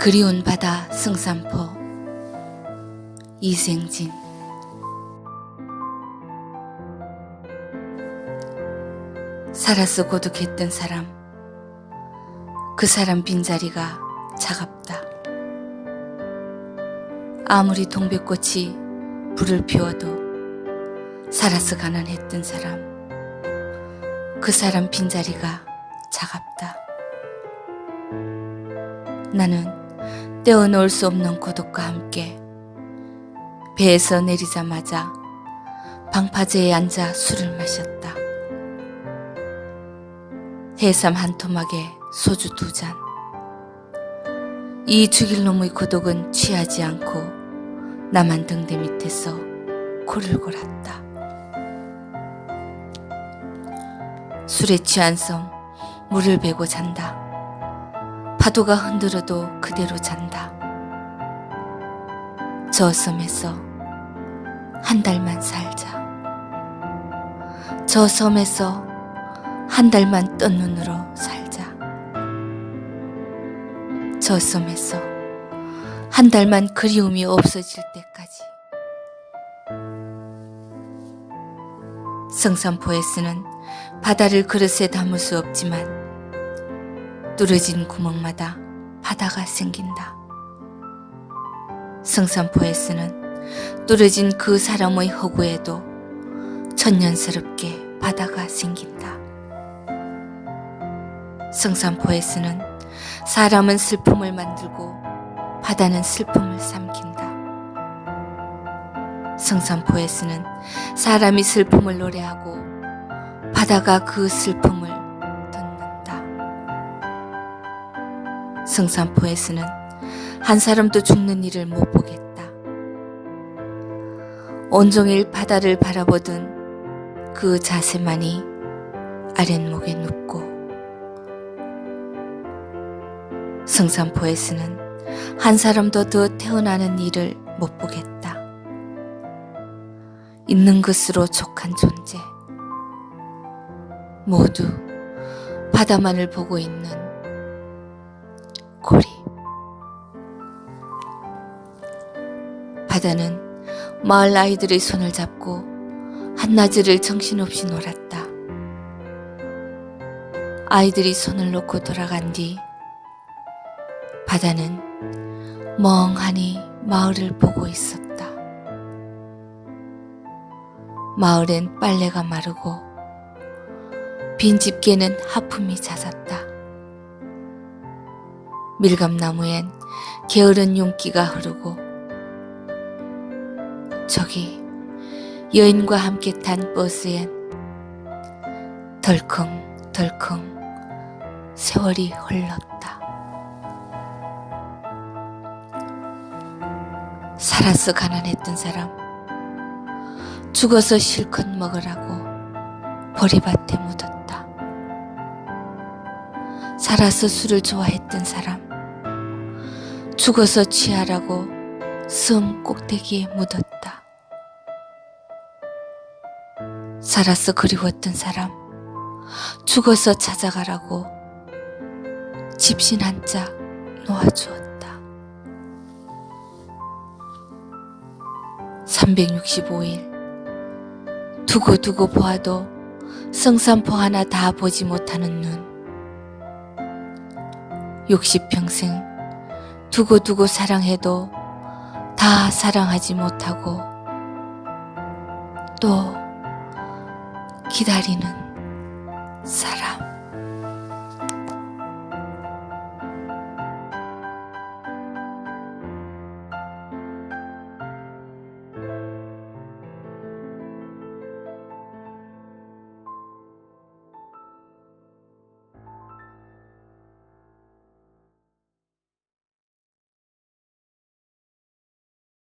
그리운 바다 승산포. 이생진. 살아서 고독했던 사람. 그 사람 빈자리가 차갑다. 아무리 동백꽃이 불을 피워도 살아서 가난했던 사람. 그 사람 빈자리가 차갑다. 나는 떼어놓을 수 없는 고독과 함께 배에서 내리자마자 방파제에 앉아 술을 마셨다. 해삼 한 토막에 소주 두 잔. 이 죽일 놈의 고독은 취하지 않고 나만 등대 밑에서 코를 골았다. 술에 취한 섬 물을 베고 잔다. 파도가 흔들어도 그대로 잔다. 저 섬에서 한 달만 살자. 저 섬에서 한 달만 뜬 눈으로 살자. 저 섬에서 한 달만 그리움이 없어질 때까지. 성산포에서는 바다를 그릇에 담을 수 없지만 뚫어진 구멍마다 바다가 생긴다. 성산포에서는 뚫어진 그 사람의 허구에도 천년스럽게 바다가 생긴다. 성산포에서는 사람은 슬픔을 만들고 바다는 슬픔을 삼킨다. 성산포에서는 사람이 슬픔을 노래하고 바다가 그 슬픔을 성산포에서는 한 사람도 죽는 일을 못 보겠다. 온종일 바다를 바라보던 그 자세만이 아랫목에 눕고 성산포에서는 한 사람도 더 태어나는 일을 못 보겠다. 있는 것으로 족한 존재. 모두 바다만을 보고 있는 고리. 바다는 마을 아이들의 손을 잡고 한낮을 정신없이 놀았다. 아이들이 손을 놓고 돌아간 뒤 바다는 멍하니 마을을 보고 있었다. 마을엔 빨래가 마르고 빈 집게는 하품이 잦았다. 밀감나무엔 게으른 윤기가 흐르고 저기 여인과 함께 탄 버스엔 덜컹덜컹 세월이 흘렀다. 살아서 가난했던 사람, 죽어서 실컷 먹으라고 보리밭에 묻었다. 살아서 술을 좋아했던 사람, 죽어서 취하라고 섬 꼭대기에 묻었다. 살아서 그리웠던 사람, 죽어서 찾아가라고 집신 한 짝 놓아주었다. 365일 두고두고 보아도 성산포 하나 다 보지 못하는 눈. 60평생 두고두고 사랑해도 다 사랑하지 못하고 또 기다리는 사람.